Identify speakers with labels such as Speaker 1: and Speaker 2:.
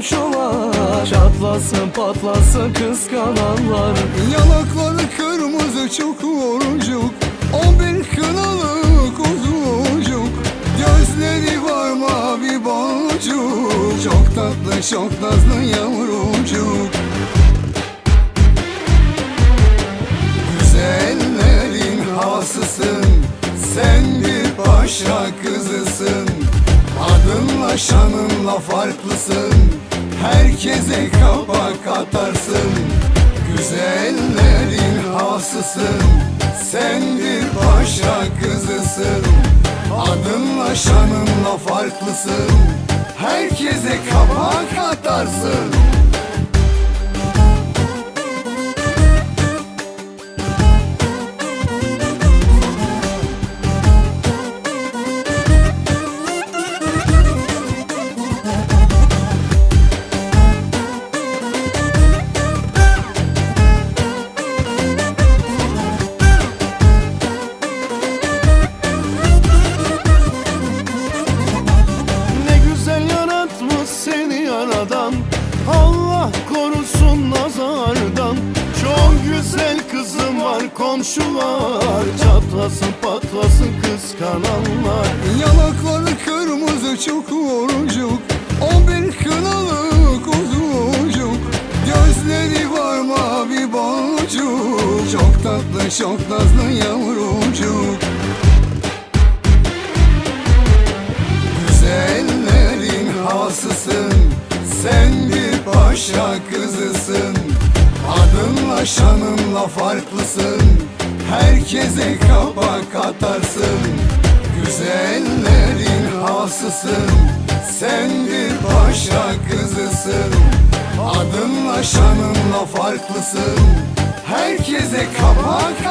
Speaker 1: komşular. Çatlasın patlasın kıskananlar.
Speaker 2: Yanakları kırmızı çukurcuk O bir kınalı kuzucuk Gözleri var mavi boncuk. Çok tatlı çok nazlı yavrucuk. Güzellerin hasısın Sen bir paşa kızısın. Adınla şanınla farklısın Herkese kapak atarsın Güzellerin hasısın. Sen bir paşa kızısın Adınla şanınla farklısın. Herkese kapak atarsın
Speaker 1: güzel kızım var komşular. Çatlasın patlasın kıskananlar.
Speaker 2: Yanakları kırmızı çukurcuk O bir kınalı kuzucuk Gözleri var mavi boncuk. Çok tatlı çok nazlı yavrucuk Adınla şanınla farklısın. Herkese kapak atarsın Güzellerin hasısın. Sen bir paşa kızısın. Adınla şanınla farklısın. Herkese kapak